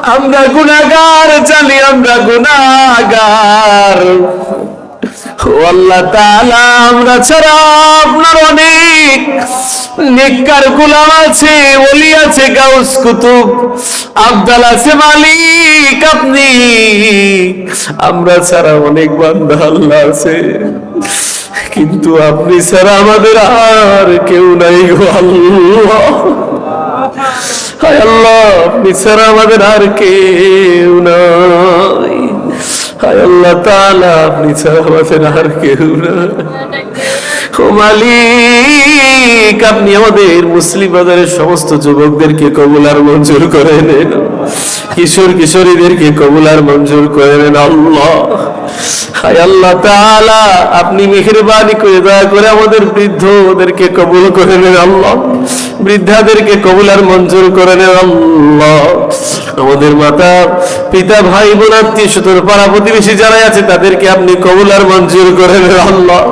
আমরা গুনাগার জানি আমরা গুনাগার আল্লাহ তাআলা, আমরা ছাড়া আপনার অনেক নেককার গোলাম আছে, ওলি আছে, গাউস কুতুব। আব্দাল আছে, মালিক আপনি। আমরা ছাড়া অনেক বান্দা আল্লাহ আছে। কিন্তু আপনি ছাড়া আমাদের আর কেউ নাই গো আল্লাহ। হায় আল্লাহ আমাদের আর কেউ নাই। হায় আল্লাহ আমাদের আর কেউ নাই। আপনি আমাদের মুসলিম বাজারের সমস্ত যুবকদেরকে কবুল আর মঞ্জুর করে নেন। কিশোর কিশোরীদেরকে কবুল আর মঞ্জুর করে নেন, আল্লাহ। হায় আল্লাহ তাআলা, আপনি মেহেরবানি করে দয়া করে আমাদের বৃদ্ধ ওদেরকে কবুল করে নেন, আল্লাহ। বৃদ্ধাদেরকে কবুল আর মঞ্জুর করে আল্লাহ। আমাদের মাতা, পিতা, ভাই, বোন, আত্মীয় পাড়া প্রতিবেশী যারা আছে, তাদেরকে আপনি কবুল আর মঞ্জুর করে নেন আল্লাহ।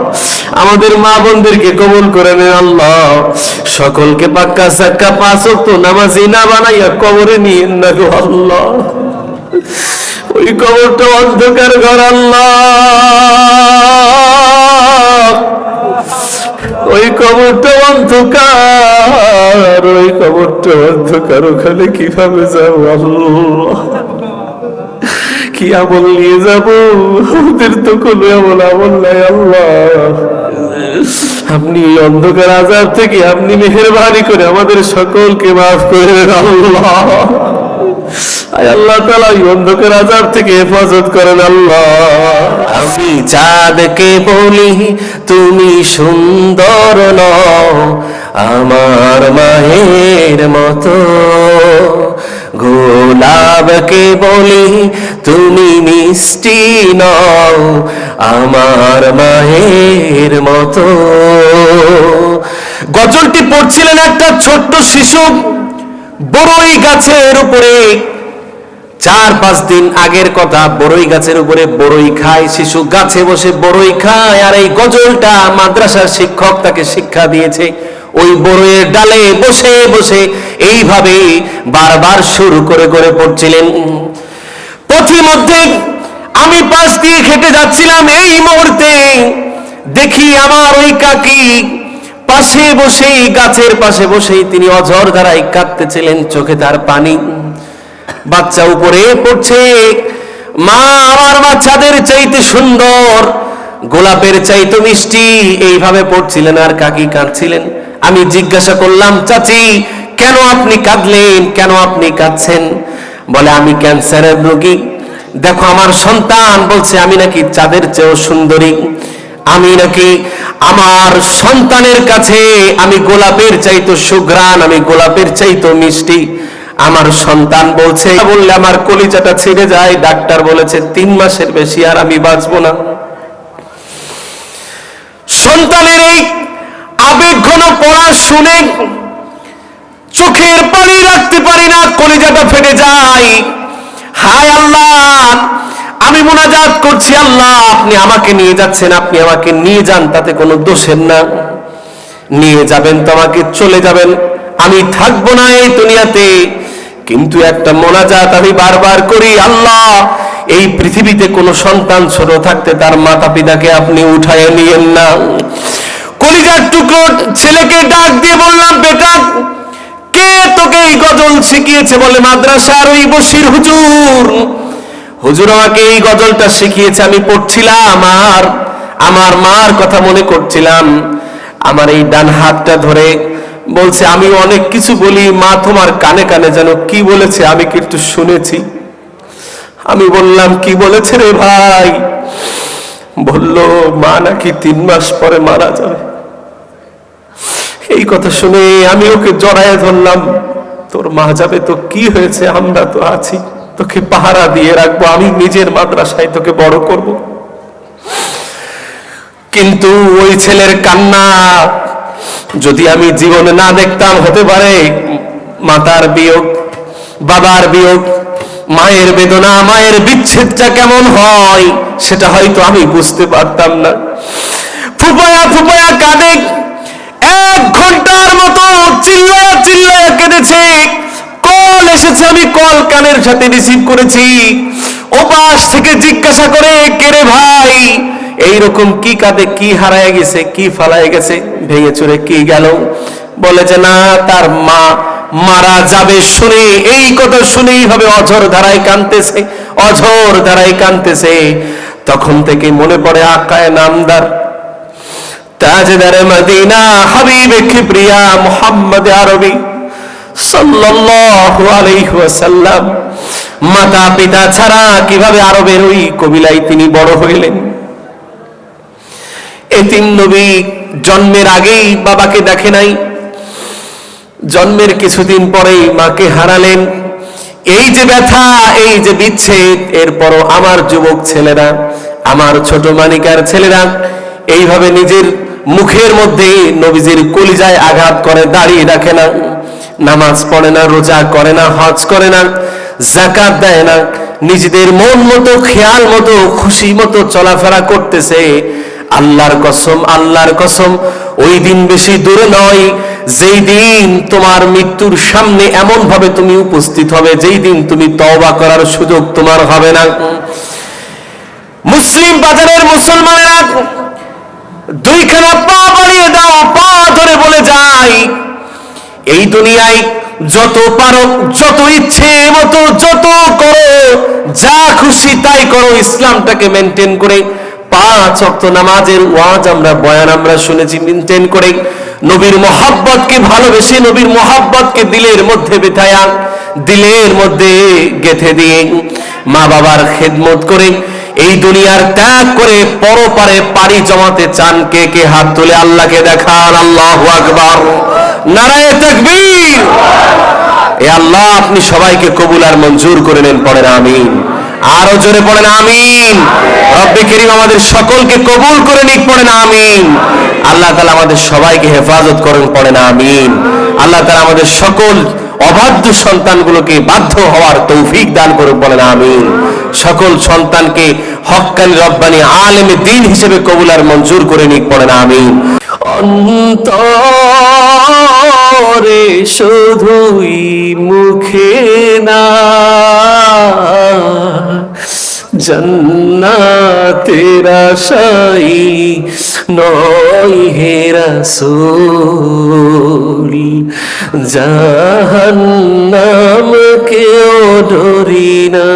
আমাদের মা বোনদেরকে কবুল করে নেন আল্লাহ। সকলকে পাক্কা সাক্কা, পাঁচ তো নামাজি না বানাইয়া কবরে নিয়ে না গো আল্লাহ। ওই কবরটা অন্ধকার ঘর আল্লাহ। ওই কবরটা অন্ধকার, ওই কবরটা অন্ধকার, ওখানে কীভাবে যাব কি আমল নিয়ে যাব? ওদের তো কোনো এমন আমল নাই আল্লাহ। আপনি অন্ধকার আজাব থেকে আপনি মেহেরবানি করে আমাদের সকলকে মাফ করে আল্লাহ। আল্লাহ তালা অন্ধকার থেকে হেফাজত করেন আল্লাহ। আমি চাঁদকে বলি, তুমি সুন্দর নও, আমার মায়ের মতো। গোলাপকে বলি, তুমি মিষ্টি নও, আমার মায়ের মতো। গজলটি পড়ছিলেন একটা ছোট্ট শিশু। বড়ই গাছের উপরে। চার, পাঁচ দিন আগের কথা, বড়ই গাছের উপরে বড়ই খায় শিশু। গাছে বসে বড়ই খায়, আর এই গজলটা মাদ্রাসার শিক্ষক তাকে শিক্ষা দিয়েছে। ওই বড়ইয়ের ডালে বসে বসে এইভাবে বারবার শুরু করে করে পড়ছিলেন। পথিমধ্যে আমি পাশ দিয়ে খেটে যাচ্ছিলাম, এই মুহূর্তে দেখি আমার ওই কাকি পাশে বসেই, গাছের পাশে বসেই তিনি অঝর ধারায় কাঁদতেছিলেন, চোখে তার পানি। বাচ্চা উপরে পড়ছে, মা, আমার বাচ্চাদের চাইতে সুন্দর, গোলাপের চাইতে মিষ্টি। এইভাবে পড়ছিলেন আর কাকি কাঁদছিলেন। আমি জিজ্ঞাসা করলাম, চাচি, কেন আপনি কাঁদলেন? কেন আপনি কাঁদছেন? বলে, আমি ক্যান্সারের রোগী। দেখো, আমার সন্তান বলছে, আমি নাকি চাঁদের চেয়েও সুন্দরী। আমি নাকি আমার সন্তানের কাছে আমি গোলাপের চাইতো সুঘ্রাণ, আমি গোলাপের চাইতো মিষ্টি। আমার সন্তান বলছে বললে আমার কলিজাটা ছেড়ে যায়। ডাক্তার বলেছে, তিন মাসের বেশি আর আমি বাঁচবো না। সন্তানের এই আবেগ ঘন পড়া শুনে চোখের পানি রাখতে পারি না, কলিজাটা ফেটে যায়। হায় আল্লাহ! আমি মোনাজাত করছি, আল্লাহ, আপনি আমাকে নিয়ে যাচ্ছেন, আপনি আমাকে নিয়ে যান, তাতে কোনো দোষের না। নিয়ে যাবেন তো আমাকে, চলে যাবেন। আমি থাকব না এই দুনিয়াতে, কিন্তু একটা মোনাজাত আমি বারবার করি, আল্লাহ, এই পৃথিবীতে কোনো সন্তান ছোট থাকতে তার মাতা পিতাকে আপনি উঠায় নিয়েন না। কলিজার টুকরো ছেলেকে ডাক দিয়ে বললাম, বেটা, কে তোকে এই গজল শিখিয়েছে? বলে, মাদ্রাসার ওই বসির হুজুর। হুজুর আমাকে এই গজলটা শিখিয়েছে, আমি পড়ছিলাম আর আমার মার কথা মনে করছিলাম। আমার এই ডান হাতটা ধরে বলছে, আমি অনেক কিছু বলি, মা তোমার কানে কানে যেন কি বলেছে আমি কিন্তু শুনেছি? আমি বললাম, কি বলেছে রে ভাই? বলল, মা নাকি তিন মাস পরে মারা যাবে। এই কথা শুনে আমি ওকে জড়ায় ধরলাম, তোর মা যাবে তো কি হয়েছে? আমরা তো আছি। তোকে পাহারা দিয়ে রাখব, আমি নিজের মাদ্রাসায় তোকে বড় করব। কিন্তু ওই ছেলের কান্না যদি আমি জীবনে না দেখতাম হতে পারে, মাতার বিয়োগ, বাবার বিয়োগ, মায়ের বেদনা, মায়ের বিচ্ছেদটা কেমন হয়, সেটা হয়তো আমি বুঝতে পারতাম না। ফুপায়া ফুপায়া কাঁদে, এক ঘণ্টার মতো চিল্লায়া চিল্লায়া কেঁদেছে। কল এসেছে, আমি কল কানের সাথে রিসিভ করেছি। ওপাশ থেকে জিজ্ঞাসা করে, কে রে ভাই? এইরকম কি কাঁদে, কি হারায় গেছে, কি ফালায় গেছে, ভেঙে চুরে কি গেল? বলে না, তার মা মারা যাবে শুনে। এই কথা শুনেই হবে, অঝর ধারায় কানতেছে অঝর ধারায় কানতেছে তখন থেকে মনে পড়ে আকায় নামদার। তাজদার মদিনা হাবিব কিবরিয়া মুহাম্মদ আরবি। মাতা পিতা ছাড়া কীভাবে আরবের ওই কবিলায় তিনি বড় হইলেন? এতিম নবী জন্মের আগেই বাবাকে দেখে নাই। জন্মের কিছুদিন পরেই মাকে হারালেন। এই যে ব্যথা, এই যে বিচ্ছেদ, এরপরও আমার যুবক ছেলেরা, আমার ছোট মানিকার ছেলেরা, এইভাবে নিজের মুখের মধ্যে নবীজির কলিজায় আঘাত করে দাঁড়িয়ে রাখে না। নামাজ পড়ে না, রোজা করে না, হজ করে না জাকাত দেয় না, নিজেদের মন মতো, খেয়াল মতো, খুশি মতো চলাফেরা করতেছে। আল্লাহর কসম আল্লাহর কসম, ওই দিন বেশি দূরে নয়, যেই দিন তোমার মৃত্যুর সামনে এমন ভাবে তুমি উপস্থিত হবে, যেই দিন তুমি তওবা করার সুযোগ তোমার হবে না। মুসলিম বাজারের মুসলমানেরা দুইখানা পা বাড়িয়ে দাও, পা ধরে বলে যাই এই দুনিয়ায় যত পারো, যত ইচ্ছে মতো যত করো, যা খুশি তাই করো, ইসলামটাকে মেনটেন করে পাঁচ অক্ত নামাজের ওয়াজ আমরা, বয়ান আমরা শুনেছি মেনটেন করে নবীর মোহাব্বতকে ভালোবেসে নবীর মোহাব্বতকে দিলের মধ্যে বেথায়া, দিলের মধ্যে গেথে দিয়ে মা বাবার খেদমত করে এই দুনিয়ার ত্যাগ করে পরপারে পাড়ি জমাতে চান কে কে হাত তুলে? আল্লাহকে দেখান, আল্লাহ আকবার। নারায় তাকবীর। এ আল্লাহ, আপনি সবাইকে কবুল আর মঞ্জুর করে নেন, পড়েন আমিন। আরও জোরে পড়েন আমিন। রব্বে করিম আমাদের সকলকে কবুল করে নিক, পড়েন আমিন। আল্লাহ তাআলা আমাদের সবাইকে হেফাজত করেন, পড়েন আমিন। আল্লাহ তাআলা আমাদের সকল অবাধ্য সন্তানগুলোকে বাধ্য হওয়ার তৌফিক দান করে বলেন আমিন। সকল সন্তানকে হক্কানি রব্বানি আলেমে দিন হিসেবে কবুল আর মঞ্জুর করে নিক, পড়েন আমিন। অন্তরে শুধুই মুখে না। জন্নাতের আশাই নয় হে রাসূল। জাহান্নাম কেউ ডরি না।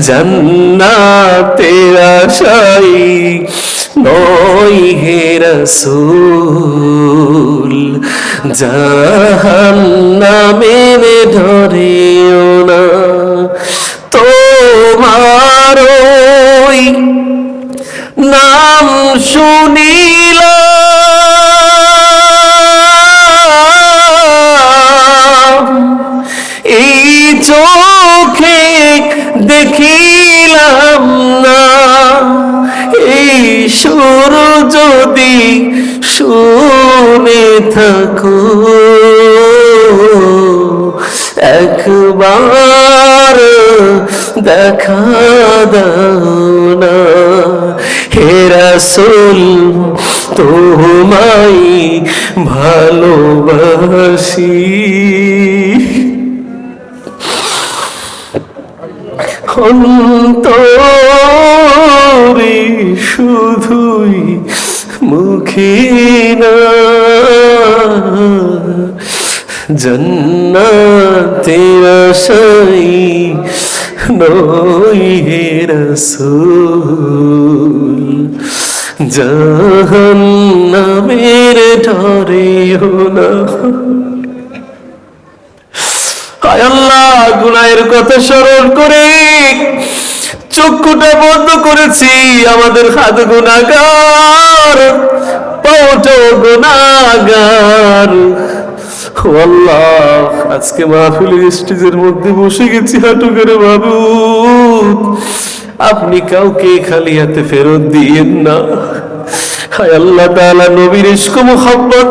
জন্নাতের আশাই নয় হে রসুল জাহান্নামের ধরেও না একবার দেখা দাও না। হে রাসূল তোমায় ভালোবাসি। অন্তরে শুধুই মুখে না। জন্নাতের আশাই নই হে রাসূল। জাহান্নামের ডরেও না আল্লাহ, গুনাহের কথা স্মরণ করে চক্ষুটা বন্ধ করেছি, আমাদের হাত গুনাগার পাওটা গুনাগার আল্লাহ, আজকে মাহফিলের স্টেজের মধ্যে বসে গেছি হাঁটু করে বাবু আপনি কাউকে খালি হাতে ফেরত দিয়েন না। হায় আল্লাহ তাআলা, নবীর ইশক মোহাম্মত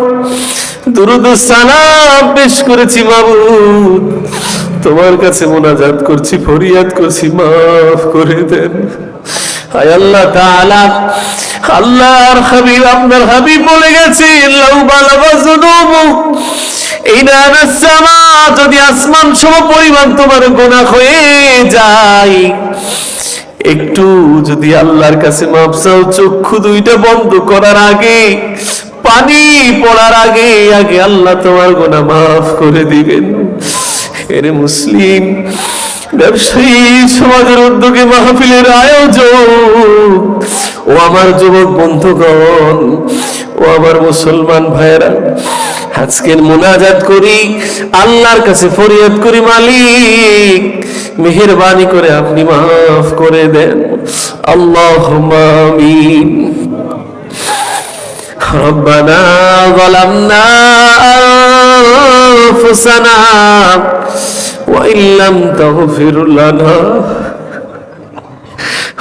দুরুদ সালাম পেশ করেছি মাবুদ। তোমার কাছে মোনাজাত করছি, ফরিয়াদ করছি, মাফ করে দেন। হায় আল্লাহ তাআলা, আল্লাহর হাবিব, আপনার হাবিব বলে গেছে লাউ বালাগা যুনুবু যদি আসমান সম পরিমাণ তোমার গোনা হয়ে যায়, একটু যদি আল্লাহর কাছে মাপ চাও, চক্ষু দুইটা বন্ধ করার আগে, পানি পড়ার আগে আগে আল্লাহ তোমার গোনা মাফ করে দিবেন। এরে মুসলিম, ব্যবসায়ী সমাজের উদ্যোগে মাহফিলের আয়োজন ও আমার যুবক বন্ধুগণ ও আমার মুসলমান ভাইয়েরা আজকের মোনাজাত করি আল্লাহর কাছে ফরিয়াদ করি মালিক মেহেরবানি করে আপনি মাফ করে দেন আল্লাহ আমিন ربنا ظلمنا أنفسنا وإن لم تغفر لنا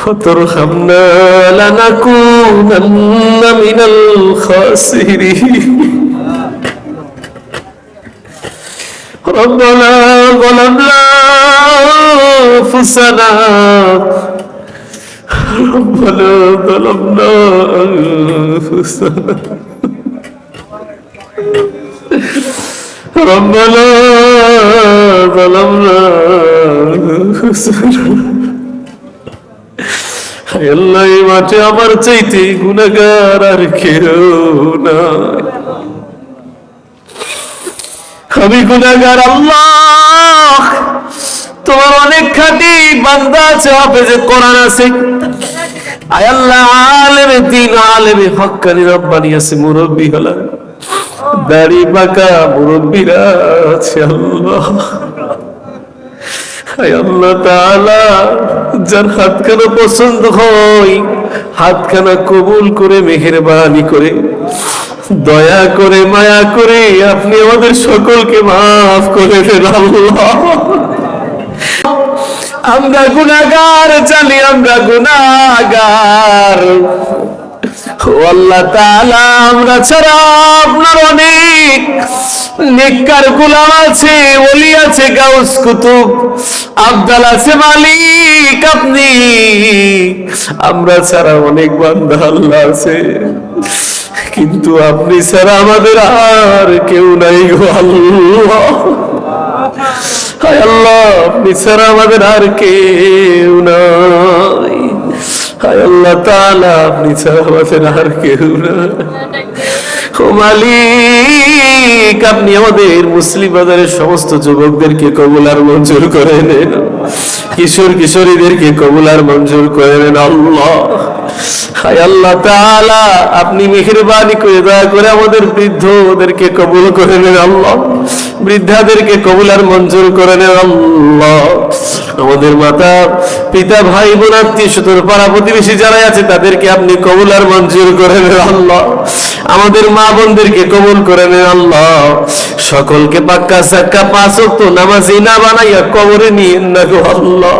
وترحمنا لنكونن من الخاسرين. ربنا ظلمنا أنفسنا. ربنا ظلمنا أنفسنا. ربنا ظلمنا أنفسنا. আল্লাহ এই মাঠে আমার চাইতে গুণাগার আর কেউ নাই আমি গুণাগার আল্লাহ। তোমার অনেক খাটি বান্দা আছে, হাফেজে কোরআন আছে। আয় আল্লাহ, আলেমে দিন, আলেমে হক্কানি রব্বানি আছে, মুরব্বী হলা দাড়ি বাঁকা মুরব্বীরা আছে আল্লাহ। যার হাতখানা পছন্দ হয়, হাতখানা কবুল করে, মেহেরবানি করে, দয়া করে, মায়া করে, আপনি আমাদের সকলকে মাফ করে দেন আমরা গুনাগার জানি আমরা গুনাগার আল্লাহ তাআলা, আমরা ছাড়া আপনার অনেক নেককার গোলাম আছে, ওলি আছে, গাউস কুতুব, আব্দাল আছে, মালিক আপনি। আমরা ছাড়া অনেক বান্দা আল্লাহ আছে, কিন্তু আপনি ছাড়া আমাদের আর কেউ নাই গো আল্লাহ। আল্লাহ, আপনি ছাড়া আমাদের আর কেউ নাই। হায় আল্লাহ আপনি ছাড়া আর কেউ ও মালিক, আপনি আমাদের মুসলিম বাজারের সমস্ত যুবকদেরকে কবুল মঞ্জুর করে নেন। কিশোর কিশোরীদেরকে কবুল মঞ্জুর করে নেন, আল্লাহ। হায় আল্লাহ, তাআলা, আপনি মেহেরবানি করে দয়া করে আমাদের বৃদ্ধ ওদেরকে কবুল করে নেন, আল্লাহ। বৃদ্ধাদেরকে কবুল আর মঞ্জুর করে নেন আল্লাহ। আমাদের মাতা, পিতা, ভাই, বোন, আত্মীয় পাড়া প্রতিবেশী যারা আছে, তাদেরকে আপনি কবুল আর মঞ্জুর করে নেন আল্লাহ। আমাদের মা বোনদেরকে কবুল করে নেন আল্লাহ। সকলকে পাক্কা সাক্কা, পাঁচ নামাজি না বানাইয়া কবরে নিয়ে না গো আল্লাহ।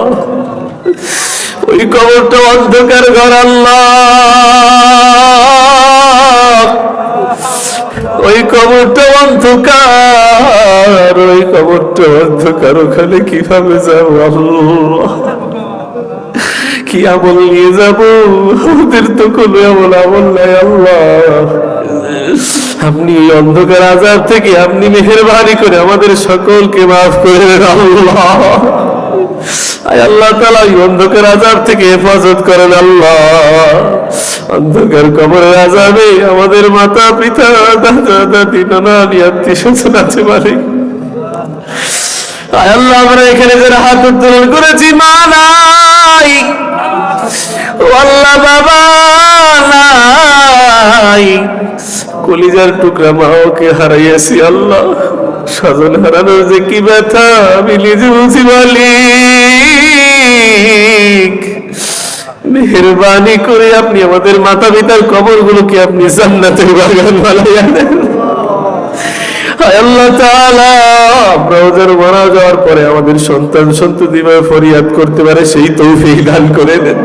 ওই কবরটা অন্ধকার ঘর আল্লাহ। ওই কবরটা অন্ধকার, ওই কবরটা অন্ধকার, ওখানে কীভাবে যাব কি আমল নিয়ে যাব? ওদের তো কোনো আমল আমল নাই আল্লাহ। আপনি এই অন্ধকার আজাব থেকে আপনি মেহেরবানি করে আমাদের সকলকে মাফ করে আল্লাহ। আল্লাহ তালা এই অন্ধকার আজাব থেকে হেফাজত করেন আল্লাহ। অন্ধকার কবরের আজাবে আমাদের মাতা, পিতা, দাদা, দাদি, নানা আত্মীয় স্বজন আছে মালিক আল্লাহ, আমরা এখানে যারা হাত উত্তোলন করেছি, মা নাই। আল্লাহ, বাবা নাই। কলিজার টুকরা মাওকে হারাইয়াছি, আল্লাহ। স্বজন হারানোর যে কি ব্যথা, আমি নিজে বুঝি মালিক, মেহরবানি করে আপনি আমাদের মাতা পিতার কবর গুলোকে আপনি জান্নাতের বাগান বানাইয়া দেন। আল্লাহ আমাদের সন্তান ফরিয়াদ করতে পারে, সেই করে দেন।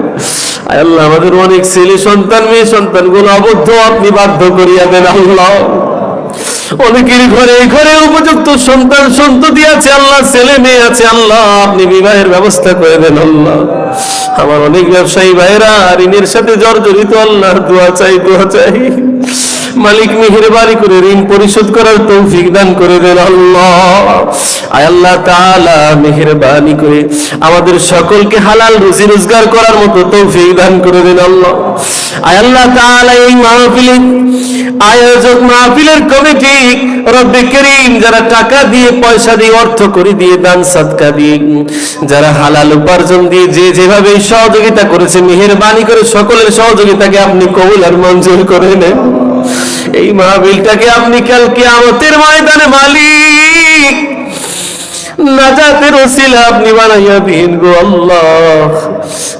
আল্লাহ, আমাদের অনেক ছেলে সন্তান, মেয়ে সন্তানগুলো অবদ্ধ আপনি বাধ্য করিয়া দেন আল্লাহ। অনেকের ঘরে ঘরে উপযুক্ত সন্তান সন্ততি আছে, আল্লাহ, ছেলে মেয়ে আছে, আল্লাহ, আপনি বিবাহের ব্যবস্থা করে দেন, আল্লাহ। আমার অনেক ব্যবসায়ী ভাইরা ঋণের সাথে জর্জরিত আল্লাহ দোয়া চাই দোয়া চাই। মালিক মেহেরবানি করে, ঋণ পরিশোধ করার তৌফিক দান করে দেন আল্লাহ। আল্লাহ তাআলা মেহেরবানি করে আমাদের সকলকে হালাল রুজি রোজগার করার মতো তৌফিক দান করে দেন আল্লাহ। আল্লাহ তাআলা এই মাহফিলে আয়োজক মাহফিলের কমিটি, রব্বে করিম, যারা টাকা দিয়ে, পয়সা দিয়ে, অর্থ করে দিয়ে, দান সাদকা দিয়ে, যারা হালাল উপার্জন দিয়ে, যে যেভাবে সহযোগিতা করেছে, মেহেরবানি করে সকলের সহযোগিতাকে আপনি কবুল আর মঞ্জুর করে নেন। এই মাহবিলটাকে আপনি কালকে আমাদের ময়দানে মালিক। নাজাতের ওসিলা আপনি বানাইয়া দিন গো আল্লাহ।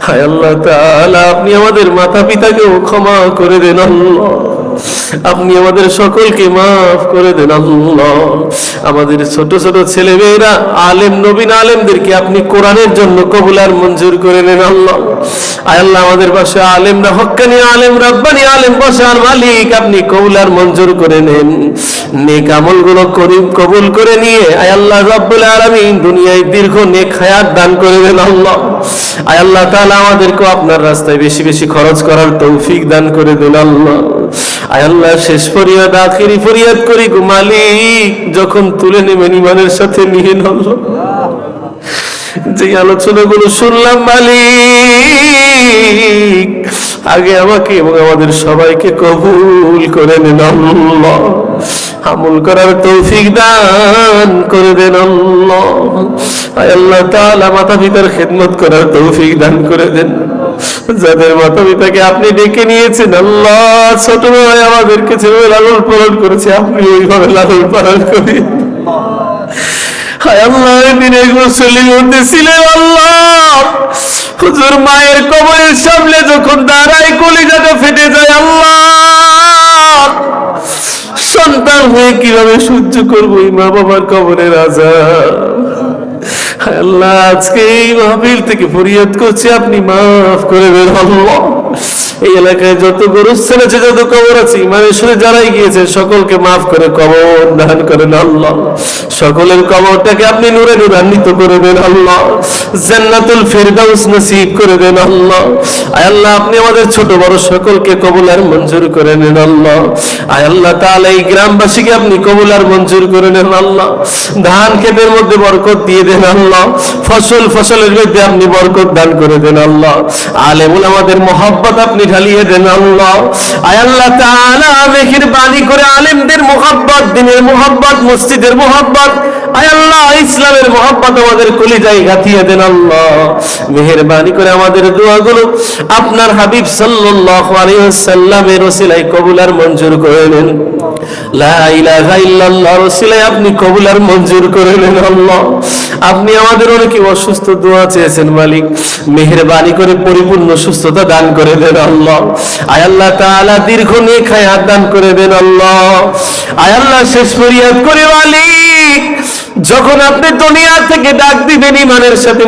হায় আল্লাহ তাআলা, আপনি আমাদের মাতা পিতাকেও ক্ষমা করে দেন আল্লাহ। আপনি আমাদের সকলকে মাফ করে দেন, আল্লাহ। আমাদের ছোট ছোট ছেলে মেয়েরা আলেম, নবীন আলেমদেরকে আপনি কোরআনের জন্য কবুলার মঞ্জুর করে নেন, আল্লাহ। আয় আল্লাহ, আমাদের পাশে আলেমরা, হক্কানি আলেম, রব্বানি আলেম, বসার মালিক, আপনি কবুলার মঞ্জুর করে নেন। নেক আমলগুলো করিম কবুল করে নিয়ে, আয় আল্লাহ, রব্বুল আলামিন দুনিয়ায় দীর্ঘ নেক হায়াত দান করে দেন, আল্লাহ। আয় আল্লাহ তাআলা আমাদেরকে আপনার রাস্তায় বেশি বেশি খরচ করার তৌফিক দান করে দেন, আল্লাহ। আল্লাহ শেষ ফরিয়াদ, আখিরি ফরিয়াদ করি গো মালিক। যখন তুলে নেবেন ইমানের সাথে নিয়ে নল যে আলোচনাগুলো শুনলাম মালিক, আগে আমাকে এবং আমাদের সবাইকে কবুল করে নেন আল্লাহ। আমল করার তৌফিক দান করে দেন আল্লাহ। আল্লাহ তাআলা মাতা পিতার খেদমত করার তৌফিক দান করে দেন। যাদের মাতা পিতাকে আপনি ডেকে নিয়েছেন, আল্লাহ, ছোট ভাই আমাদেরকে যেভাবে লালন পালন করেছে, আপনি ওইভাবে লালন পালন করি হুজুর মায়ের কবরের সামনে যখন দাঁড়ায়, কলিজাটা ফেটে যায়, আল্লাহ। সন্তান হয়ে কীভাবে সহ্য করব মা বাবার কবরের হায় আল্লাহ আজকে এই মাহফিল থেকে ফরিয়াদ করছি আপনি মাফ করে বের আল্লাহ। এই এলাকায় যত গরুস্থান আছে যত কবর আছে, ইমানের সাথে যারাই গিয়েছে, সকলকে মাফ করে, কবর দান করেন আল্লাহ। সকলের কবরটাকে আপনি নূরে নূরান্বিত করে দেন আল্লাহ। জান্নাতুল ফেরদাউস নসিব করে দেন আল্লাহ। আয় আল্লাহ, আপনি আমাদের ছোট, বড় সকলকে কবুল আর মঞ্জুর করে নেন আল্লাহ। আয় আল্লাহ তাআলা, এই গ্রামবাসীকে আপনি কবুল আর মঞ্জুর করে নেন আল্লাহ। ধান ক্ষেতের মধ্যে বরকত দিয়ে দেন আল্লাহ। ফসল, ফসলের মধ্যে আপনি বরকত দান করে দেন আল্লাহ। আলেমুল আমাদের মোহাব্বত আপনি ঢালিয়ে দেন আল্লাহ। আয় আল্লাহ তাআলা, মেহেরবানি করে আলেমদের মহব্বত, দিনের মহব্বত, মসজিদের মহব্বত। আয় ইসলামের মোহাব্বত আমাদের কলিজায় গাঁথিয়ে দেন আল্লাহ। মেহেরবানি করে আমাদের দোয়াগুলো আপনার হাবিব সাল্লাল্লাহু আলাইহি ওয়াসাল্লামের ওসিলায় কবুল আর মঞ্জুর করে নেন। লা ইলাহা ইল্লাল্লাহর আপনি কবুল আর মঞ্জুর করে নেন আল্লাহ। আপনি আমাদের অনেকে অসুস্থ দোয়া চেয়েছেন মালিক। মেহেরবানি করে পরিপূর্ণ সুস্থতা দান করে দেন আল্লাহ। আয় আল্লাহ তাআলা দীর্ঘ নেক হায়াত দান করে দেন আল্লাহ। আয় আল্লাহ শেষ ফরিয়াদ করে মালিক। যখন আপনি দুনিয়া থেকে ডাক দিবেন ইমানের সাথে